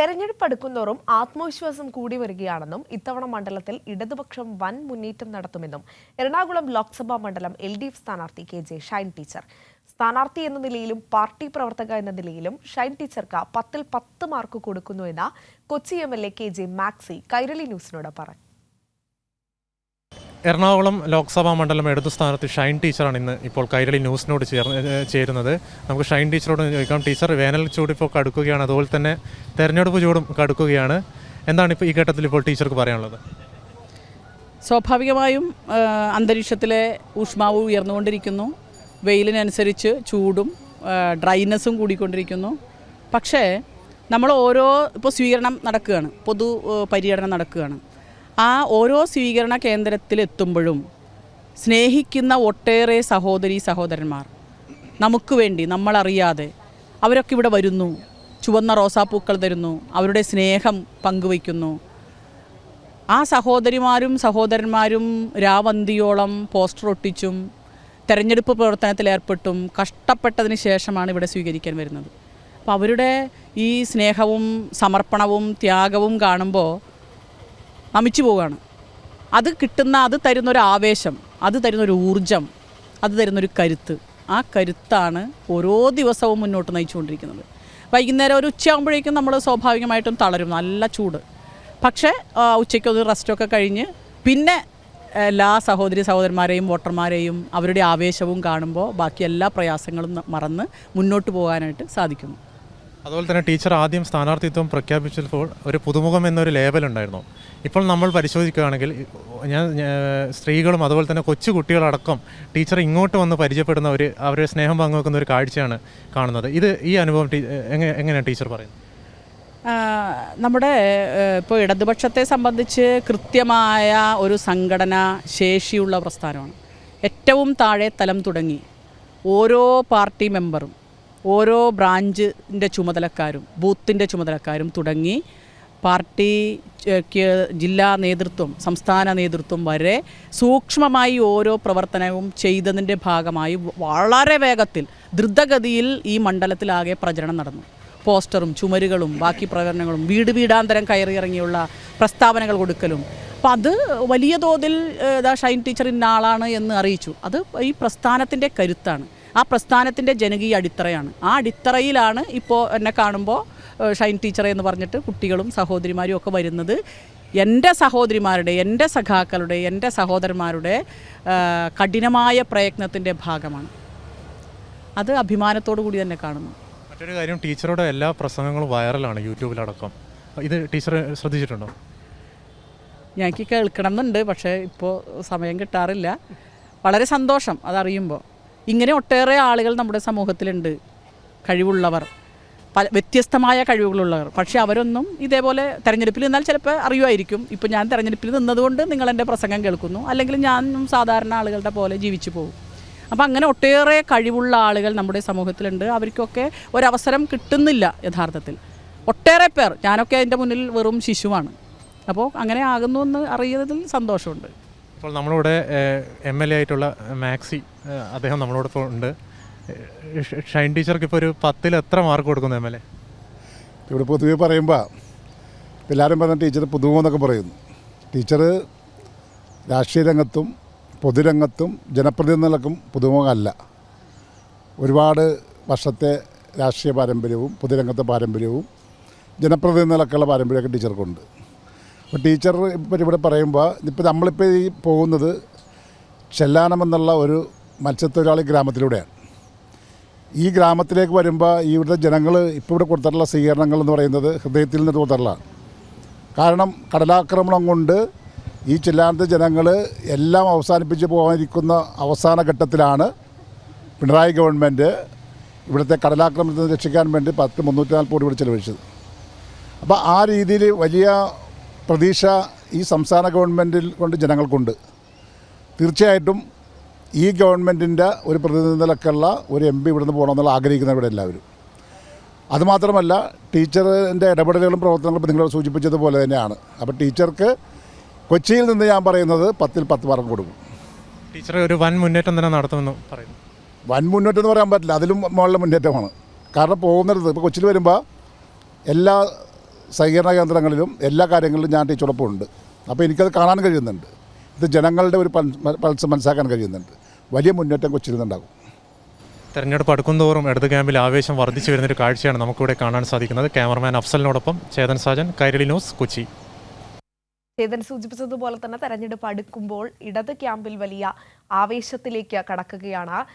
തെരഞ്ഞെടുപ്പ് അടുക്കുന്തോറും ആത്മവിശ്വാസം കൂടി വരികയാണെന്നും ഇത്തവണ മണ്ഡലത്തിൽ ഇടതുപക്ഷം വൻ മുന്നേറ്റം നടത്തുമെന്നും എറണാകുളം ലോക്സഭാ മണ്ഡലം എൽ ഡി എഫ് സ്ഥാനാർത്ഥി കെ ജെ ഷൈൻ ടീച്ചർ. സ്ഥാനാർത്ഥി എന്ന നിലയിലും പാർട്ടി പ്രവർത്തക എന്ന നിലയിലും ഷൈൻ ടീച്ചർക്ക് പത്തിൽ പത്ത് mark കൊടുക്കുന്നുവെന്ന് Kochi M L A K J Maxi Kairali ന്യൂസിനോട് പറഞ്ഞു. എറണാകുളം ലോക്സഭാ മണ്ഡലം എടുത്ത സ്ഥാനത്ത് ഷൈൻ ടീച്ചറാണ് ഇന്ന് ഇപ്പോൾ കൈരളി ന്യൂസിനോട് ഏഹ് ചേരുന്നത്. നമുക്ക് ഷൈൻ ടീച്ചറോട് ചോദിക്കാം. ടീച്ചർ വേനൽ ചൂട് ഇപ്പോൾ കടുക്കുകയാണ് അതുപോലെ തന്നെ തെരഞ്ഞെടുപ്പ് ചൂടും കടുക്കുകയാണ്. എന്താണ് ഇപ്പോൾ ഈ ഘട്ടത്തിൽ ഇപ്പോൾ ടീച്ചർക്ക് പറയാനുള്ളത്? സ്വാഭാവികമായും അന്തരീക്ഷത്തിലെ ഊഷ്മാവ് ഉയർന്നുകൊണ്ടിരിക്കുന്നു. വെയിലിനനുസരിച്ച് ചൂടും ഡ്രൈനെസ്സും കൂടിക്കൊണ്ടിരിക്കുന്നു. പക്ഷേ നമ്മൾ ഓരോ ഇപ്പോൾ സ്വീകരണം നടക്കുകയാണ് പൊതു പര്യടനം നടക്കുകയാണ്. ആ ഓരോ സ്വീകരണ കേന്ദ്രത്തിലെത്തുമ്പോഴും സ്നേഹിക്കുന്ന ഒട്ടേറെ സഹോദരി സഹോദരന്മാർ നമുക്ക് വേണ്ടി നമ്മളറിയാതെ അവരൊക്കെ ഇവിടെ വരുന്നു ചുവന്ന റോസാപ്പൂക്കൾ തരുന്നു അവരുടെ സ്നേഹം പങ്കുവയ്ക്കുന്നു. ആ സഹോദരിമാരും സഹോദരന്മാരും രാവന്തിയോളം പോസ്റ്റർ ഒട്ടിച്ചും തെരഞ്ഞെടുപ്പ് പ്രവർത്തനത്തിൽ ഏർപ്പെട്ടും കഷ്ടപ്പെട്ടതിന് ശേഷമാണ് ഇവിടെ സ്വീകരിക്കാൻ വരുന്നത്. അപ്പോൾ അവരുടെ ഈ സ്നേഹവും സമർപ്പണവും ത്യാഗവും കാണുമ്പോൾ നമിച്ചു പോവുകയാണ്. അത് കിട്ടുന്ന അത് തരുന്നൊരു ആവേശം അത് തരുന്നൊരു ഊർജം അത് തരുന്നൊരു കരുത്ത്. ആ കരുത്താണ് ഓരോ ദിവസവും മുന്നോട്ട് നയിച്ചുകൊണ്ടിരിക്കുന്നത്. വൈകുന്നേരം ഒരു ഉച്ചയാകുമ്പോഴേക്കും നമ്മൾ സ്വാഭാവികമായിട്ടും തളരും. നല്ല ചൂട്. പക്ഷേ ഉച്ചയ്ക്ക് ഒരു റെസ്റ്റൊക്കെ കഴിഞ്ഞ് പിന്നെ എല്ലാ സഹോദരി സഹോദരന്മാരെയും വോട്ടർമാരെയും അവരുടെ ആവേശവും കാണുമ്പോൾ ബാക്കി എല്ലാ പ്രയാസങ്ങളും മറന്ന് മുന്നോട്ട് പോകാനായിട്ട് സാധിക്കുന്നു. അതുപോലെ തന്നെ ടീച്ചർ ആദ്യം സ്ഥാനാർത്ഥിത്വം പ്രഖ്യാപിച്ചപ്പോൾ ഒരു പുതുമുഖം എന്നൊരു ലേബൽ ഉണ്ടായിരുന്നു. ഇപ്പോൾ നമ്മൾ പരിശോധിക്കുകയാണെങ്കിൽ ഞാൻ സ്ത്രീകളും അതുപോലെ തന്നെ കൊച്ചു കുട്ടികളടക്കം ടീച്ചർ ഇങ്ങോട്ട് വന്ന് പരിചയപ്പെടുന്ന ഒരു അവരെ സ്നേഹം പങ്കുവെക്കുന്ന ഒരു കാഴ്ചയാണ് കാണുന്നത്. ഇത് ഈ അനുഭവം എങ്ങനെ എങ്ങനെയാണ് ടീച്ചർ പറയുന്നത്? നമ്മുടെ ഇപ്പോൾ ഇടതുപക്ഷത്തെ സംബന്ധിച്ച് കൃത്യമായ ഒരു സംഘടന ശേഷിയുള്ള പ്രസ്ഥാനമാണ്. ഏറ്റവും താഴെ തലം തുടങ്ങി ഓരോ പാർട്ടി മെമ്പറും. ഓരോ ബ്രാഞ്ചിന്റെ ചുമതലക്കാരും ബൂത്തിന്റെ ചുമതലക്കാരും തുടങ്ങി പാർട്ടിക്ക് ജില്ലാ നേതൃത്വം സംസ്ഥാന നേതൃത്വം വരെ സൂക്ഷ്മമായി ഓരോ പ്രവർത്തനവും ചെയ്തതിന്റെ ഭാഗമായി വളരെ വേഗത്തിൽ ദ്രുതഗതിയിൽ ഈ മണ്ഡലത്തിലാകെ പ്രചരണം നടന്നു. പോസ്റ്ററും ചുമരുകളും ബാക്കി പ്രകടനങ്ങളും വീട് വീടാന്തരം കയറിയിറങ്ങിയുള്ള പ്രസ്താവനകൾ കൊടുക്കലും. അപ്പം അത് വലിയ തോതിൽ ഷൈൻ ഇന്ന ആളാണ് എന്ന് അറിയിച്ചു. അത് ഈ പ്രസ്ഥാനത്തിന്റെ കരുത്താണ്. ആ പ്രസ്ഥാനത്തിന്റെ ജനകീയ അടിത്തറയാണ്. ആ അടിത്തറയിലാണ് ഇപ്പോൾ എന്നെ കാണുമ്പോൾ ഷൈൻ ടീച്ചർ എന്ന് പറഞ്ഞിട്ട് കുട്ടികളും സഹോദരിമാരും ഒക്കെ വരുന്നത്. എന്റെ സഹോദരിമാരുടെ എന്റെ സഖാക്കളുടെ എന്റെ സഹോദരന്മാരുടെ കഠിനമായ പ്രയത്നത്തിന്റെ ഭാഗമാണ്. അത് അഭിമാനത്തോടു കൂടി തന്നെ കാണുന്നു. മറ്റൊരു കാര്യം ടീച്ചറുടെ എല്ലാ പ്രസംഗങ്ങളും വൈറലാണ് യൂട്യൂബിലടക്കം. ഇത് ടീച്ചർ ശ്രദ്ധിച്ചിട്ടുണ്ടോ? ഞങ്ങൾക്ക് കേൾക്കണം എന്നുണ്ട് പക്ഷേ ഇപ്പോൾ സമയം കിട്ടാറില്ല. വളരെ സന്തോഷം അതറിയുമ്പോൾ. ഇങ്ങനെ ഒട്ടേറെ ആളുകൾ നമ്മുടെ സമൂഹത്തിലുണ്ട്. കഴിവുള്ളവർ പല വ്യത്യസ്തമായ കഴിവുകളുള്ളവർ. പക്ഷേ അവരൊന്നും ഇതേപോലെ തെരഞ്ഞെടുപ്പിൽ നിന്നാൽ ചിലപ്പോൾ അറിയുമായിരിക്കും. ഇപ്പോൾ ഞാൻ തെരഞ്ഞെടുപ്പിൽ നിന്നതുകൊണ്ട് നിങ്ങൾ എന്റെ പ്രസംഗം കേൾക്കുന്നു. അല്ലെങ്കിൽ ഞാനും സാധാരണ ആളുകളുടെ പോലെ ജീവിച്ചു പോകും. അപ്പോൾ അങ്ങനെ ഒട്ടേറെ കഴിവുള്ള ആളുകൾ നമ്മുടെ സമൂഹത്തിലുണ്ട്. അവർക്കൊക്കെ ഒരവസരം കിട്ടുന്നില്ല യഥാർത്ഥത്തിൽ. ഒട്ടേറെ പേർ ഞാനൊക്കെ അതിന്റെ മുന്നിൽ വെറും ശിശുവാണ്. അപ്പോൾ അങ്ങനെ ആകുന്നു എന്ന് അറിയുന്നതിൽ സന്തോഷമുണ്ട്. ഇപ്പോൾ നമ്മളിവിടെ എം എൽ എ ആയിട്ടുള്ള മാക്സി അദ്ദേഹം അദ്ദേഹം നമ്മളോടൊപ്പം ഉണ്ട്. ഷൈൻ ടീച്ചർക്ക് ഇപ്പോൾ ഒരു പത്തിൽ എത്ര മാർക്ക് കൊടുക്കുന്നു എം എൽ എ ഇവിടെ പൊതുവെ പറയുമ്പോൾ എല്ലാവരും പറഞ്ഞ ടീച്ചർ പുതുമെന്നൊക്കെ പറയുന്നു. ടീച്ചർ രാഷ്ട്രീയ രംഗത്തും പൊതുരംഗത്തും ജനപ്രതിനിധികൾക്കും പുതുമുഖമല്ല ഒരുപാട് വർഷത്തെ രാഷ്ട്രീയ പാരമ്പര്യവും പൊതുരംഗത്തെ പാരമ്പര്യവും ജനപ്രതിനിധികളൊക്കെയുള്ള പാരമ്പര്യമൊക്കെ ടീച്ചർക്കുണ്ട്. അപ്പോൾ ടീച്ചർ ഇപ്പോൾ ഇവിടെ പറയുമ്പോൾ ഇപ്പോൾ നമ്മളിപ്പോൾ ഈ പോകുന്നത് ചെല്ലാനം എന്നുള്ള ഒരു മത്സ്യത്തൊഴിലാളി ഗ്രാമത്തിലൂടെയാണ്. ഈ ഗ്രാമത്തിലേക്ക് വരുമ്പോൾ ഇവിടുത്തെ ജനങ്ങൾ ഇപ്പോൾ ഇവിടെ കൊടുത്തിട്ടുള്ള സ്വീകരണങ്ങൾ എന്ന് പറയുന്നത് ഹൃദയത്തിൽ നിന്ന് കൊടുത്തിട്ടുള്ളതാണ് കാരണം കടലാക്രമണം കൊണ്ട് ഈ ചെല്ലാനത്തെ ജനങ്ങൾ എല്ലാം അവസാനിപ്പിച്ച് പോകാനിരിക്കുന്ന അവസാന ഘട്ടത്തിലാണ് പിണറായി ഗവൺമെന്റ് ഇവിടുത്തെ കടലാക്രമണത്തിൽ നിന്ന് രക്ഷിക്കാൻ വേണ്ടി പത്ത് മുന്നൂറ്റി നാൽപ്പത് കോടി ഇവിടെ ചെലവഴിച്ചത്. അപ്പോൾ ആ രീതിയിൽ വലിയ പ്രതീക്ഷ ഈ സംസ്ഥാന ഗവൺമെന്റിൽ കൊണ്ട് ജനങ്ങൾക്കുണ്ട്. തീർച്ചയായിട്ടും ഈ ഗവൺമെന്റിന്റെ ഒരു പ്രതിനിധികളൊക്കെയുള്ള ഒരു എം പി ഇവിടുന്ന് പോകണമെന്നുള്ള ആഗ്രഹിക്കുന്നവരുടെ എല്ലാവരും. അതുമാത്രമല്ല ടീച്ചറിന്റെ ഇടപെടലുകളും പ്രവർത്തനങ്ങളും നിങ്ങൾ സൂചിപ്പിച്ചതുപോലെ തന്നെയാണ്. അപ്പോൾ ടീച്ചർക്ക് കൊച്ചിയിൽ നിന്ന് ഞാൻ പറയുന്നത് പത്തിൽ പത്ത് മാർക്ക് കൊടുക്കും. ടീച്ചർ ഒരു വൻ മുന്നേറ്റം തന്നെ നടത്തുമെന്ന് പറയുന്നു. വൻ മുന്നേറ്റം എന്ന് പറയാൻ പറ്റില്ല അതിലും മുകളിലെ മുന്നേറ്റമാണ്. കാരണം പോകുന്നിടത്ത് ഇപ്പോൾ കൊച്ചിയിൽ വരുമ്പോൾ എല്ലാ സഹകരണ കേന്ദ്രങ്ങളിലും എല്ലാ കാര്യങ്ങളിലും ഞാൻ ടീച്ചറോടൊപ്പം ഉണ്ട്. അപ്പോൾ എനിക്കത് കാണാൻ കഴിയുന്നുണ്ട്. ഇത് ജനങ്ങളുടെ ഒരു പൾസ് മനസ്സിലാക്കാൻ കഴിയുന്നുണ്ട്. വലിയ മുന്നേറ്റം കൊച്ചിരുന്നുണ്ടാകും. തെരഞ്ഞെടുപ്പ് അടുക്കുന്തോറും ഇടത് ക്യാമ്പിൽ ആവേശം വർദ്ധിച്ചു വരുന്നൊരു കാഴ്ചയാണ് നമുക്കിവിടെ കാണാൻ സാധിക്കുന്നത്. ക്യാമറമാൻ അഫ്സലിനോടൊപ്പം ചേതൻ സാജൻ കൈരളി ന്യൂസ് കൊച്ചി. ചേതൻ സൂചിപ്പിച്ചതുപോലെ തന്നെ തെരഞ്ഞെടുപ്പ് അടുക്കുമ്പോൾ ഇടത് ക്യാമ്പിൽ വലിയ ആവേശത്തിലേക്ക് കടക്കുകയാണ്.